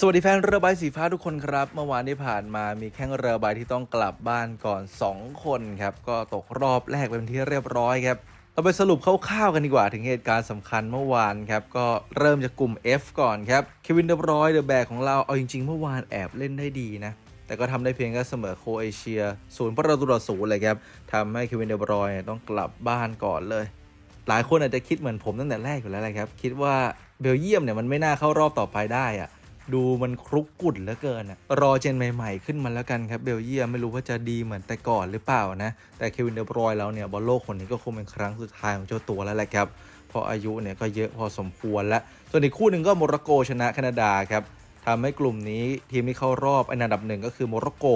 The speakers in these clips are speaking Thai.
สวัสดีแฟนเรือใบสีฟ้าทุกคนครับเมื่อวานที่ผ่านมามีแข่งเรือใบที่ต้องกลับบ้านก่อน 2 คนครับก็ตกรอบแรกเป็นที่เรียบร้อยครับเราไปสรุปคร่าวๆกันดีกว่าถึงเหตุการณ์สำคัญเมื่อวานครับก็เริ่มจากกลุ่ม F ก่อนครับเควินเดบรอยเดอะแบกของเราเอาจริงๆเมื่อวานแอบเล่นได้ดีนะแต่ก็ทำได้เพียงแค่เสมอโคเอเชียศูนย์ประตูต่อศูนย์เลยครับทำให้เควินเดบรอยต้องกลับบ้านก่อนเลย หลายคนอาจจะคิดเหมือนผมตั้งแต่แรกอยู่แล้วแหละครับคิดว่าเบลเยียมเนี่ยมันไม่น่าเข้ารอบต่อไปได้อะ ดูมันครุกกุ่นเหลือเกินอะรอเจนใหม่ๆ ขึ้นมาแล้วกันครับเบลเยียมไม่รู้ว่าจะดีเหมือนแต่ก่อนหรือเปล่านะ แต่เควินเดบรอยแล้วเนี่ยบอลโลกคนนี้ก็คงเป็นครั้งสุดท้ายของเจ้าตัวแล้วแหละครับเพราะอายุเนี่ยก็เยอะพอสมควรแล้ว ส่วนอีกคู่หนึ่งก็โมร็อกโกชนะแคนาดาครับทำให้กลุ่มนี้ทีมที่เข้ารอบอันดับหนึ่งก็คือโมร็อกโก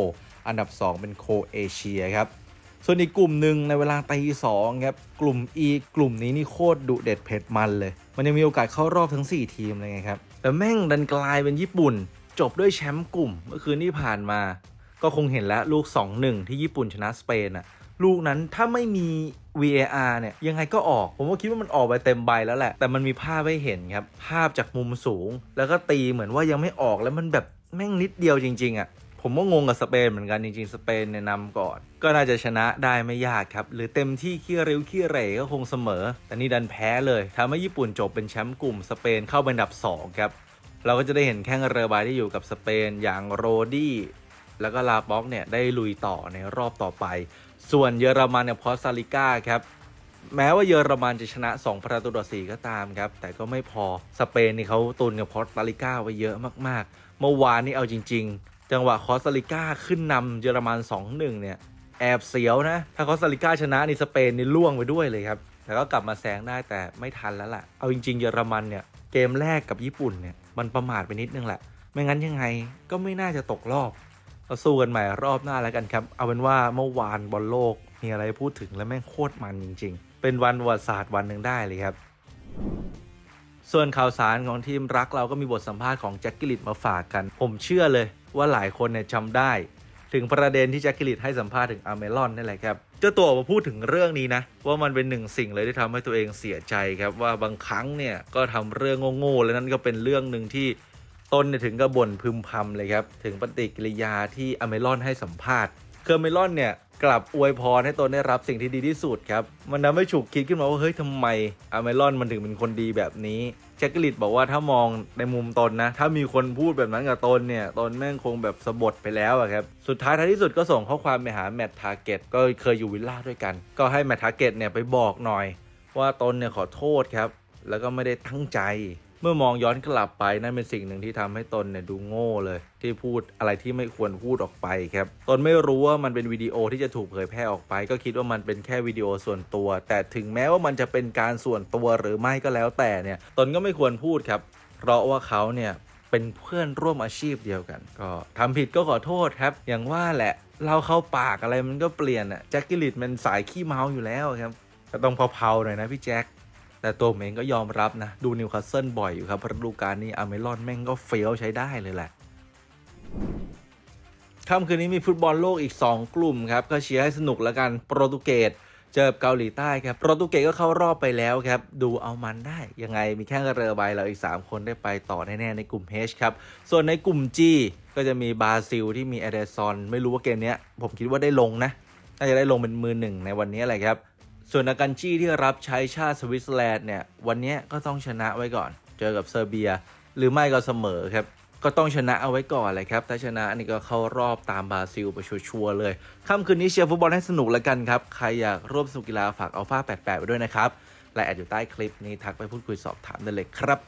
อันดับ 2 เป็นโคเอเชียครับส่วนอีกกลุ่มหนึ่งในเวลาตีสองครับกลุ่ม E กลุ่มนี้นี่โคตรดุเด็ดเผ็ดมันเลย มันยังมีโอกาสเข้ารอบทั้ง 4 ทีมเลยไงครับ แต่แม่งดันกลายเป็นญี่ปุ่น จบด้วยแชมป์กลุ่ม เมื่อคืนที่ผ่านมา ก็คงเห็นแล้วลูก 2-1 ที่ญี่ปุ่นชนะสเปนอะลูกนั้นถ้าไม่มี VAR เนี่ยยังไงก็ออก ผมก็คิดว่ามันออกไปเต็มใบแล้วแหละ แต่มันมีภาพให้เห็นครับ ภาพจากมุมสูง แล้วก็ตีเหมือนว่ายังไม่ออกแล้วมันแบบแม่งนิดเดียวจริง ๆอะ ผมก็งงกับสเปนเหมือนกันจริงๆ สเปนเนี่ยนำก่อน ก็น่าจะชนะได้ไม่ยากครับ หรือเต็มที่ขี้เริ้วขี้เหร่ก็คงเสมอ แต่นี่ดันแพ้เลยทำให้ญี่ปุ่นจบเป็นแชมป์กลุ่มสเปนเข้าเป็นอันดับ 2 ครับ เราก็จะได้เห็นแข้งเรือใบที่อยู่กับสเปนอย่างโรดี้แล้วก็ลาป็อกเนี่ยได้ลุยต่อในรอบต่อไป ส่วนเยอรมันเนี่ยพอสตาริก้าครับแม้ว่าเยอรมันจะชนะ 2 ประตูต่อ4ก็ตามครับ แต่ก็ไม่พอสเปนนี่เขาตุนกับพอสตาริก้าไว้เยอะมากๆ เมื่อวานนี่เอาจริง ๆ จังหวะคอสตาริก้าขึ้นนำเยอรมัน 2-1 เนี่ย แอบเสียวนะ ถ้าคอสตาริก้าชนะนี่สเปนนี่ล่วงไปด้วยเลยครับ แต่ก็กลับมาแซงได้แต่ไม่ทันแล้วล่ะ เอาจริง ๆ เยอรมันเนี่ย เกมแรกกับญี่ปุ่นเนี่ย มันประมาทไปนิดนึงแหละ ไม่งั้นยังไงก็ไม่น่าจะตกรอบเราสู้กันใหม่รอบหน้าแล้วกันครับ เอาเป็นว่าเมื่อวานบอลโลกมีอะไรพูดถึงและแม่งโคตรมันจริง ๆ เป็นวันวัติศาสตร์วันหนึ่งได้เลยครับส่วนข่าวสารของทีมรักเราก็มีบทสัมภาษณ์ของแจ็คกิลิตมาฝากกัน ผมเชื่อเลย ว่าหลายคนเนี่ยจำได้ ถึงประเด็นที่แจ็คกิลิตให้สัมภาษณ์ถึงอาเมลอนนี่แหละครับเจ้าตัวออกมาพูดถึงเรื่องนี้นะ ว่ามันเป็นหนึ่งสิ่งเลยที่ทำให้ตัวเองเสียใจครับว่าบางครั้งเนี่ยก็ทำเรื่องโง่ๆและนั่นก็เป็นเรื่องหนึ่งที่ตนเนี่ยถึงกับบ่นพึมพำเลยครับถึงปฏิกิริยาที่อเมลอนให้สัมภาษณ์คืออเมลอนเนี่ย กลับอวยพรให้ตนได้รับสิ่งที่ดีที่สุดครับ มันทำให้ฉุกคิดขึ้นมาว่าเฮ้ยทำไมอเมรอนมันถึงเป็นคนดีแบบนี้แจ็คกลิตบอกว่าถ้ามองในมุมตนนะ ถ้ามีคนพูดแบบนั้นกับตนเนี่ย ตนแม่งคงแบบสะบดไปแล้วอะครับ สุดท้ายท้ายที่สุดก็ส่งข้อความไปหาแมตต์ทาร์เก็ตก็เคยอยู่วิลล่าด้วยกัน ก็ให้แมตต์ทาร์เก็ตเนี่ยไปบอกหน่อย ว่าตนเนี่ยขอโทษครับ แล้วก็ไม่ได้ตั้งใจ เมื่อมองย้อนกลับไปนั่นเป็นสิ่งหนึ่งที่ทำให้ตนเนี่ยดูโง่เลย ที่พูดอะไรที่ไม่ควรพูดออกไปครับตนไม่รู้ว่ามันเป็นวิดีโอที่จะถูกเผยแพร่ออกไป ก็คิดว่ามันเป็นแค่วิดีโอส่วนตัว แต่ถึงแม้ว่ามันจะเป็นการส่วนตัวหรือไม่ก็แล้วแต่เนี่ยตนก็ไม่ควรพูดครับ เพราะว่าเขาเนี่ยเป็นเพื่อนร่วมอาชีพเดียวกัน ก็ทำผิดก็ขอโทษครับ อย่างว่าแหละเราเข้าปากอะไรมันก็เปลี่ยนอะแจ็คกิลิตมันสายขี้เมาอยู่แล้วครับก็ต้องเผาๆหน่อยนะพี่แจ็ค แต่ตัวผมเองก็ยอมรับนะ ดูนิวคาสเซิลบ่อยอยู่ครับฤดูกาลนี้อเมรอนแม่งก็เฟลใช้ได้เลยแหละค่ำคืนนี้มีฟุตบอลโลกอีก 2 กลุ่มครับ ก็เชียร์ให้สนุกแล้วกันโปรตุเกสเจอเกาหลีใต้ครับโปรตุเกสก็เข้ารอบไปแล้วครับ ดูเอามันได้ ยังไงมีแค่เรือใบเราอีก 3 คนได้ไปต่อแน่ๆในกลุ่ม H ครับ ส่วนในกลุ่ม G ก็จะมีบราซิลที่มีเอเดซอน ไม่รู้ว่าเกมนี้ผมคิดว่าได้ลงนะน่าจะได้ลงเป็นมือหนึ่งในวันนี้แหละครับ ส่วนอากันจี้ที่รับใช้ชาติสวิตเซอร์แลนด์เนี่ยวันนี้ก็ต้องชนะไว้ก่อน เจอกับเซอร์เบีย หรือไม่ก็เสมอครับก็ต้องชนะเอาไว้ก่อนเลยครับ ถ้าชนะนี่ก็เข้ารอบตามบราซิลไปชัวร์เลย ค่ำคืนนี้เชียร์ฟุตบอลให้สนุกแล้วกันครับ ใครอยากร่วมสนุกกีฬาฝากอัลฟา88ไปด้วยนะครับและแอดอยู่ใต้คลิปนี้ทักไปพูดคุยสอบถามได้เลยครับ